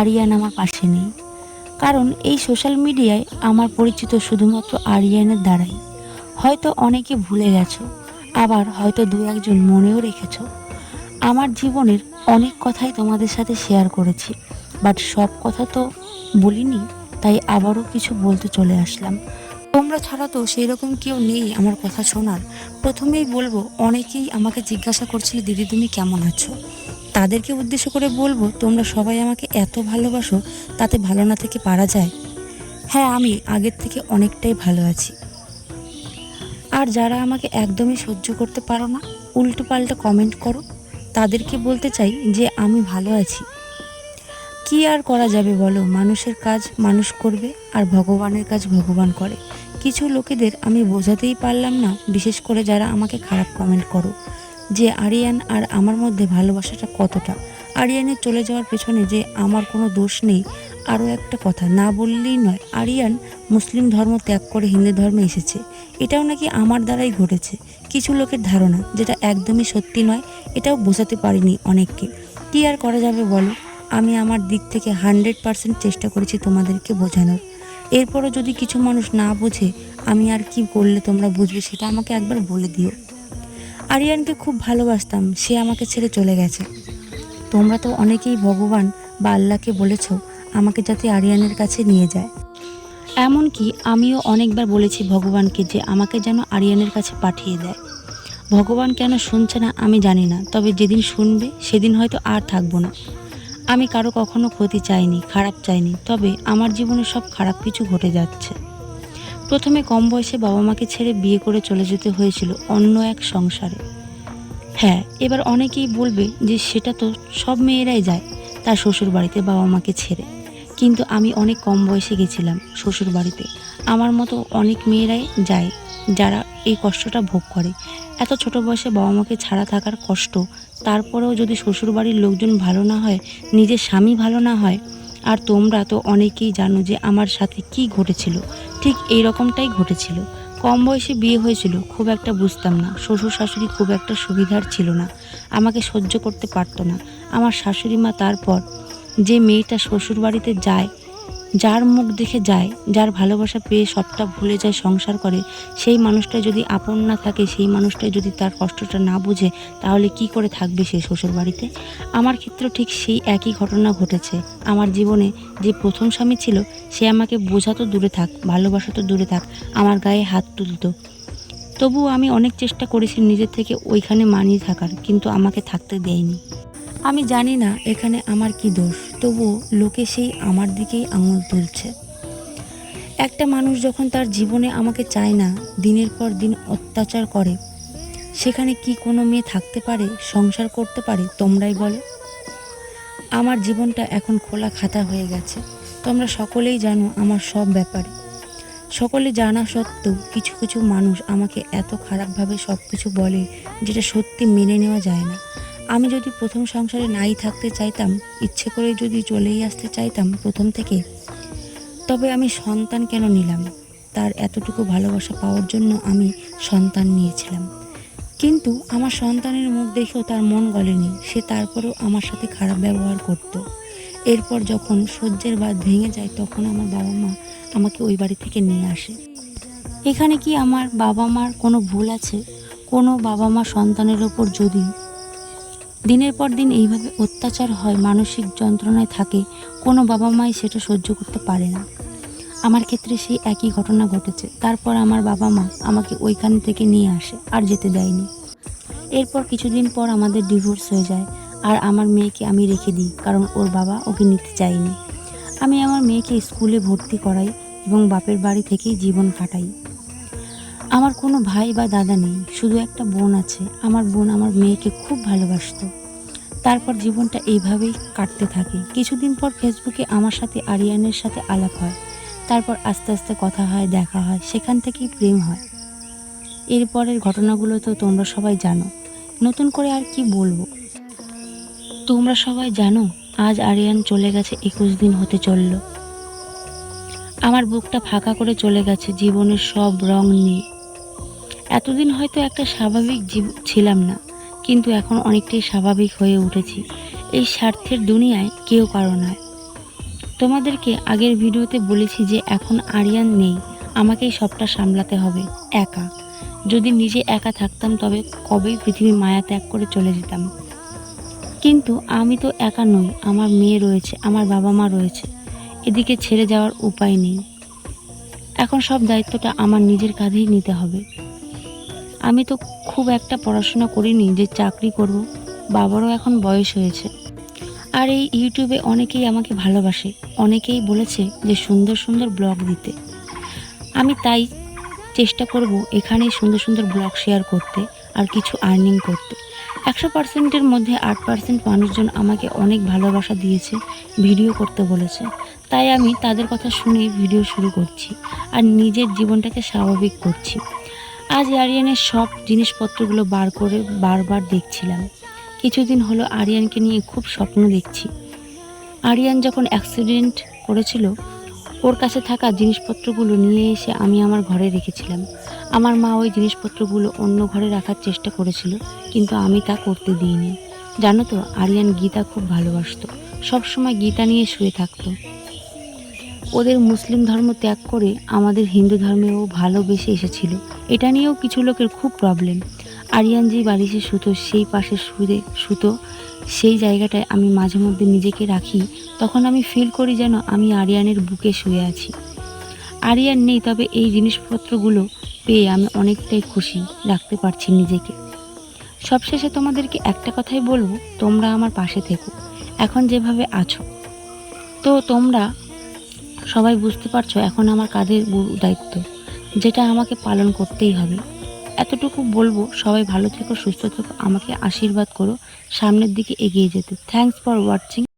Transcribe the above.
আরিয়ান আমার পাশে নেই। কারণ এই সোশ্যাল মিডিয়ায় আমার পরিচিত শুধুমাত্র আরিয়ানের দ্বারাই। হয়তো অনেকে ভুলে গেছো, আবার হয়তো দু একজন মনেও রেখেছ। আমার জীবনের অনেক কথাই তোমাদের সাথে শেয়ার করেছি বাট সব কথা তো বলিনি, তাই আবারও কিছু বলতে চলে আসলাম। তোমরা ছাড়া তো সেই রকম কেউ নেই আমার কথা শোনার। প্রথমেই বলব, অনেকেই আমাকে জিজ্ঞাসা করছিল, দিদি, তুমি কেমন আছো? তাদেরকে উদ্দেশ্য করে বলব, তোমরা সবাই আমাকে এত ভালোবাসো, তাতে ভালো না থেকে পারা যায়? হ্যাঁ আমি আগের থেকে অনেকটাই ভালো আছি। আর যারা আমাকে একদমই সহ্য করতে পারো না উল্টো পাল্টা কমেন্ট করো। তাদেরকে বলতে চাই যে, আমি ভালো আছি। কি আর করা যাবে বলো? মানুষের কাজ মানুষ করবে, আর ভগবানের কাজ ভগবান করে। কিছু লোকেদের আমি বোঝাতেই পারলাম না, বিশেষ করে যারা আমাকে খারাপ কমেন্ট করো। যে আরিয়ান আর আমার মধ্যে ভালোবাসাটা কতটা? আরিয়ানের চলে যাওয়ার পেছনে যে আমার কোনো দোষ নেই, আরও একটা কথা, না বললেই নয়, আরিয়ান মুসলিম ধর্ম ত্যাগ করে হিন্দু ধর্মে এসেছে। এটাও নাকি আমার দ্বারাই ঘটেছে। কিছু লোকের ধারণা, যেটা একদমই সত্যি নয়, এটাও বোঝাতে পারিনি অনেককে। কী আর করা যাবে বলো? আমি আমার দিক থেকে হান্ড্রেড পার্সেন্ট চেষ্টা করেছি তোমাদেরকে বোঝানোর। এরপরও যদি কিছু মানুষ না বোঝে, আমি আর কি করলে তোমরা বুঝবে সেটা আমাকে একবার বলে দিও। আরিয়ানকে খুব ভালোবাসতাম, সে আমাকে ছেড়ে চলে গেছে। তোমরা তো অনেকেই ভগবান বা আল্লাহকে বলেছ আমাকে যাতে আরিয়ানের কাছে নিয়ে যায়। এমনকি আমিও অনেকবার বলেছি ভগবানকে যে আমাকে যেন আরিয়ানের কাছে পাঠিয়ে দেয়। ভগবান কেন শুনছে না আমি জানি না, তবে যেদিন শুনবে, সেদিন হয়তো আর থাকব না। আমি কারও কখনো ক্ষতি চাইনি, খারাপ চাইনি, তবে আমার জীবনে সব খারাপ কিছু ঘটে যাচ্ছে। প্রথমে কম বয়সে বাবা মাকে ছেড়ে বিয়ে করে চলে যেতে হয়েছিল অন্য এক সংসারে। হ্যাঁ এবার অনেকেই বলবে যে সেটা তো সব মেয়েরাই যায় তার শ্বশুর বাড়িতে বাবা মাকে ছেড়ে। কিন্তু আমি অনেক কম বয়সে গেছিলাম শ্বশুর বাড়িতে আমার মতো অনেক মেয়েরাই যায়, যারা এই কষ্টটা ভোগ করে। এত ছোট বয়সে বাবা মাকে ছাড়া থাকার কষ্ট, তারপরেও যদি শ্বশুরবাড়ির লোকজন ভালো না হয়, নিজের স্বামী ভালো না হয়, আর তোমরা তো অনেকেই জানো যে আমার সাথে কি ঘটেছিল, ঠিক এই রকমটাই ঘটেছিল। কম বয়সে বিয়ে হয়েছিল, খুব একটা বুঝতাম না। শ্বশুর শাশুড়ি খুব একটা সুবিধার ছিল না, আমাকে সহ্য করতে পারতো না। আমার শাশুড়ি মা তারপর যে মেয়েটা শ্বশুর বাড়িতে যায় যার মুখ দেখে যায়, যার ভালোবাসা পেয়ে সবটা ভুলে যায়, সংসার করে, সেই মানুষটা যদি আপন না থাকে, সেই মানুষটাই যদি তার কষ্টটা না বুঝে, তাহলে কি করে থাকবে সে শ্বশুর বাড়িতে আমার ক্ষেত্রেও ঠিক সেই একই ঘটনা ঘটেছে। আমার জীবনে যে প্রথম স্বামী ছিল, সে আমাকে বোঝাতো দূরে থাক, ভালোবাসা তো দূরে থাক, আমার গায়ে হাত তুলতো। তবুও আমি অনেক চেষ্টা করেছি নিজের থেকে ওইখানে মানিয়ে থাকার, কিন্তু আমাকে থাকতে দেয়নি। আমি জানি না এখানে আমার কি দোষ। তবুও লোকে সেই আমার দিকেই আঙুল তুলছে। একটা মানুষ যখন তার জীবনে আমাকে চায় না, দিনের পর দিন অত্যাচার করে, সেখানে কি কোনো মেয়ে থাকতে পারে, সংসার করতে পারে, তোমরাই বলো? আমার জীবনটা এখন খোলা খাতা হয়ে গেছে। তোমরা সকলেই জানো আমার সব ব্যাপারে। সকলে জানা সত্ত্বেও কিছু কিছু মানুষ আমাকে এত খারাপভাবে সব কিছু বলে, যেটা সত্যি মেনে নেওয়া যায় না। আমি যদি প্রথম সংসারে নাই থাকতে চাইতাম, ইচ্ছে করে যদি চলেই আসতে চাইতাম প্রথম থেকে, তবে আমি সন্তান কেন নিলাম? তার এতটুকু ভালোবাসা পাওয়ার জন্য আমি সন্তান নিয়েছিলাম। কিন্তু আমার সন্তানের মুখ দেখেও তার মন গলেনি। সে তারপরেও আমার সাথে খারাপ ব্যবহার করত। এরপর যখন সহ্যের বাদ ভেঙে যায়, তখন আমার বাবা মা আমাকে ওই বাড়ি থেকে নিয়ে আসে। এখানে কি আমার বাবা মার কোনো ভুল আছে? কোনো বাবা মা সন্তানের ওপর যদি দিনের পর দিন এইভাবে অত্যাচার হয়, মানসিক যন্ত্রণায় থাকে, কোনো বাবা মাই সেটা সহ্য করতে পারে না। আমার ক্ষেত্রে সেই একই ঘটনা ঘটেছে। তারপর আমার বাবা মা আমাকে ওইখান থেকে নিয়ে আসে, আর যেতে দেয়নি। এরপর কিছুদিন পর আমাদের ডিভোর্স হয়ে যায়, আর আমার মেয়েকে আমি রেখে দিই, কারণ ওর বাবা ওকে নিতে চায়নি। আমি আমার মেয়েকে স্কুলে ভর্তি করাই এবং বাপের বাড়ি থেকেই জীবন কাটাই। আমার কোনো ভাই বা দাদা নেই, শুধু একটা বোন আছে। আমার বোন আমার মেয়েকে খুব ভালোবাসতো। তারপর জীবনটা এইভাবেই কাটতে থাকে। কিছুদিন পর ফেসবুকে আমার সাথে আরিয়ানের সাথে আলাপ হয়। তারপর আস্তে আস্তে কথা হয়, দেখা হয়, সেখান থেকেই প্রেম হয়। এরপরের ঘটনাগুলো তো তোমরা সবাই জানো। নতুন করে আর কি বলব? তোমরা সবাই জানো, আজ আরিয়ান চলে গেছে একুশ দিন হতে চলল। আমার বুকটা ফাঁকা করে চলে গেছে, জীবনের সব রং নিয়ে। এতদিন হয়তো একটা স্বাভাবিক জীব ছিলাম না, কিন্তু এখন অনেকটাই স্বাভাবিক হয়ে উঠেছি। এই স্বার্থের দুনিয়ায় কেউ কারও নয়। তোমাদেরকে আগের ভিডিওতে বলেছি যে এখন আরিয়ান নেই, আমাকেই সবটা সামলাতে হবে, একা। যদি নিজে একা থাকতাম, তবে কবেই পৃথিবী মায়া ত্যাগ করে চলে যেতাম। কিন্তু আমি তো একা নই, আমার মেয়ে রয়েছে, আমার বাবা মা রয়েছে। এদিকে ছেড়ে যাওয়ার উপায় নেই। এখন সব দায়িত্বটা আমার নিজের কাঁধেই নিতে হবে। আমি তো খুব একটা পড়াশোনা করিনি যে চাকরি করব। বাবারও এখন বয়স হয়েছে। আর এই ইউটিউবে অনেকেই আমাকে ভালোবাসে। অনেকেই বলেছে যে সুন্দর সুন্দর ব্লগ দিতে। আমি তাই চেষ্টা করব এখানেই সুন্দর সুন্দর ব্লগ শেয়ার করতে আর কিছু আর্নিং করতে। একশো পার্সেন্টের মধ্যে আট পার্সেন্ট মানুষজন আমাকে অনেক ভালোবাসা দিয়েছে, ভিডিও করতে বলেছে। তাই আমি তাদের কথা শুনেই ভিডিও শুরু করছি আর নিজের জীবনটাকে স্বাভাবিক করছি। আজ আরিয়ানের সব জিনিসপত্রগুলো বার করে বারবার দেখছিলাম। কিছুদিন হলো আরিয়ানকে নিয়ে খুব স্বপ্ন দেখছি। আরিয়ান যখন অ্যাক্সিডেন্ট করেছিল, ওর কাছে থাকা জিনিসপত্রগুলো নিয়ে এসে আমি আমার ঘরে রেখেছিলাম। আমার মা ওই জিনিসপত্রগুলো অন্য ঘরে রাখার চেষ্টা করেছিল, কিন্তু আমি তা করতে দিইনি। জানো তো, আরিয়ান গীতা খুব ভালোবাসতো। সবসময় গীতা নিয়ে শুয়ে থাকতো। ওদের মুসলিম ধর্ম ত্যাগ করে আমাদের হিন্দু ধর্মেও ভালোবেসে এসেছিল। এটা নিয়েও কিছু লোকের খুব প্রবলেম আরিয়ান যেই বালিশে সুতো, সেই পাশে শুয়ে সুতো, সেই জায়গাটায় আমি মাঝে মধ্যে নিজেকে রাখি, তখন আমি ফিল করি যেন আমি আরিয়ানের বুকে শুয়ে আছি। আরিয়ান নেই, তবে এই জিনিসপত্রগুলো পেয়ে আমি অনেকটাই খুশি, রাখতে পারছি নিজেকে। সবশেষে তোমাদেরকে একটা কথাই বলব, তোমরা আমার পাশে থেকো, এখন যেভাবে আছো। তো তোমরা সবাই বুঝতে পারছ, এখন আমার কাদের দায়িত্ব। যেটা আমাকে পালন করতেই হবে। এতটুকু বলব, সবাই ভালো থেকো, সুস্থ থেকো, আমাকে আশীর্বাদ করো, সামনের দিকে এগিয়ে যেতে। Thanks for watching